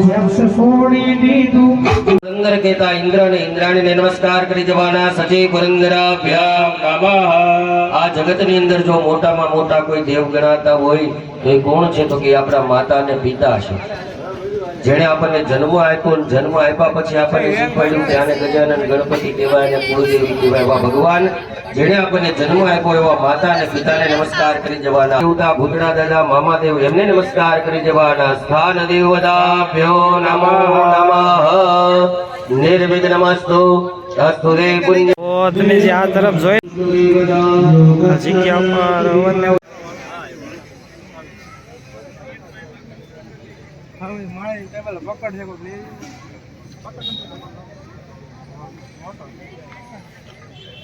યક્ષ છોડી દીધું અંદર મોટામાં મોટા કોઈ દેવ ગણાતા હોય તો એ કોણ છે તો કે આપણા માતા ને પિતા છે જેણે આપણને જન્મ આપ્યો જન્મ આપ્યા પછી આપણને ગજાનન ગણપતિ કહેવાય કહેવાય ભગવાન જેણે આપણને જન્મ આપ્યો એવા માતા અને પિતાને નમસ્કાર કરી જવાના. દેવતા ભૂતડા દાદા મામા દેવ એમને નમસ્કાર કરી જવાના. સ્થાન દેવતાભ્યો નમો. નમઃ નિર્વિઘ્નમસ્તુ અસ્તુ દે પુણ્ય તમે જે આ તરફ જોઈ જગ્યા પર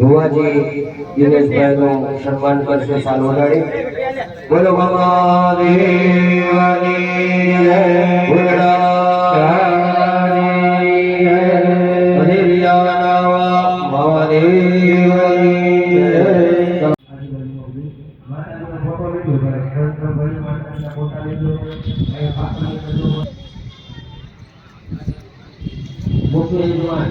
ભુવાજી દિનેશભાઈનું સન્માન કરશે સાલ વગાડી. બોલો મામા દેવાની જય ભુરડાની જય અધિરિયાના મામા દેવાની જય મુખ્ય યજમાન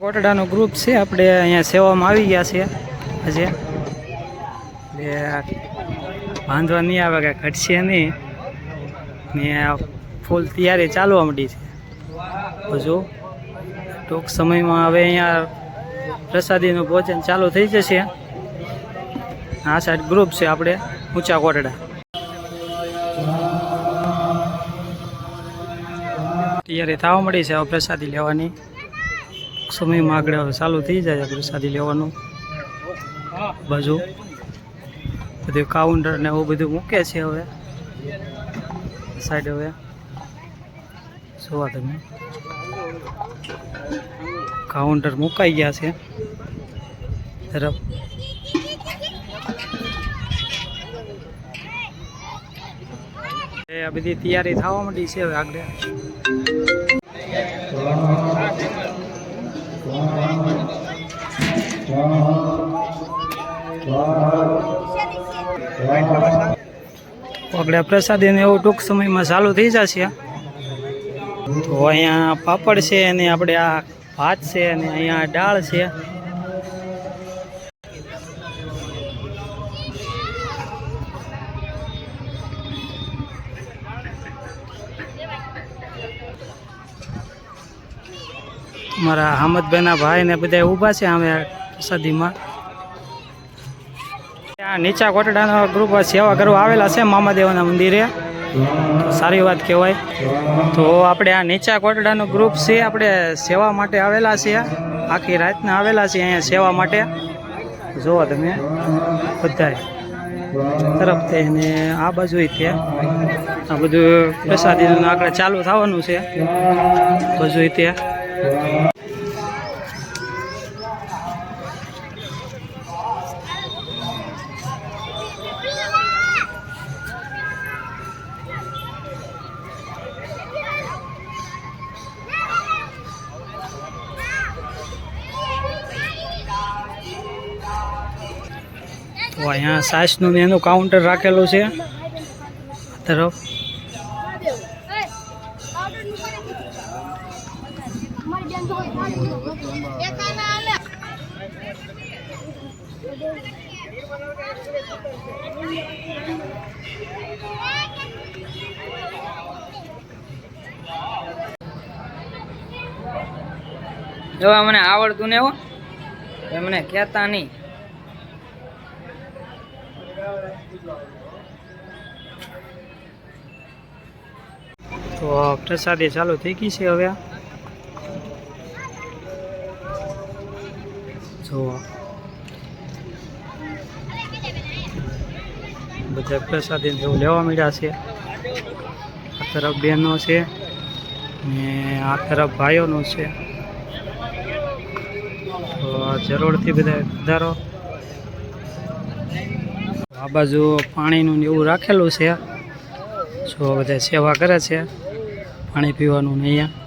કોટડાનું ગ્રુપ છે. આપણે અહીંયા સેવામાં આવી ગયા છે આજે. એટલે વાંધો નહીં આવે કે ઘટશે નહીં. ને ફૂલ તૈયારી ચાલવા માંડી છે. હજુ. ટૂંક સમયમાં હવે અહીંયા પ્રસાદીનું ભોજન ચાલુ થઈ જશે. આ સાઈડ ગ્રુપ છે આપણે, ઊંચા કોટડા. તૈયારી થવા મળી છે હવે પ્રસાદી લેવાની. સમયમાં આગળ હવે ચાલુ થઈ જાય પ્રસાદી લેવાનું. બાજુ બધું કાઉન્ટર ને એવું બધું મૂકે છે હવે. સાઈડ હવે. જોવા તમે કાઉન્ટર મુકાઈ ગયા છે. તરફ. આ બધી તૈયારી થવા માંડી છે હવે આગળ. આગળ પ્રસાદીને એવું ટૂંક સમયમાં ચાલુ થઈ જશે. તો અહીંયા પાપડ છે અને આપણે આ ભાત છે અને અહીંયા દાળ છે. મારા હામદભાઈના ભાઈ ને બધા ઊભા છે અમે પ્રસાદીમાં. આ નીચા કોટડાનો ગ્રુપ સેવા કરવા આવેલા છે, મામાદેવના મંદિરે. સારી વાત કહેવાય. તો આપણે આ નીચા કોટડાનું ગ્રુપ છે, આપણે સેવા માટે આવેલા છીએ. આખી રાતના આવેલા છે અહીંયા સેવા માટે. જોવો તમે, બધાય. તરફથી ને આ બાજુ તે આ બધું પ્રસાદીનું આગળ ચાલુ થવાનું છે. બાજુ તે અહીંયા સાસનું ને એનું કાઉન્ટર રાખેલું છે. તરફ જો મને આવડતું ને એવો એમને કહેતા નહીં. તો પ્રસાદી ચાલુ થઈ ગઈ છે હવે બધા પ્રસાદી જેવું લેવા મળ્યા છે. આ તરફ બહેનો છે ને આ તરફ ભાઈઓનું છે. તો જરૂરથી બધા વધારો. આ બાજુ પાણીનું એવું રાખેલું છે. જો બધા સેવા કરે છે. પાણી પીવાનું ને અહીંયા.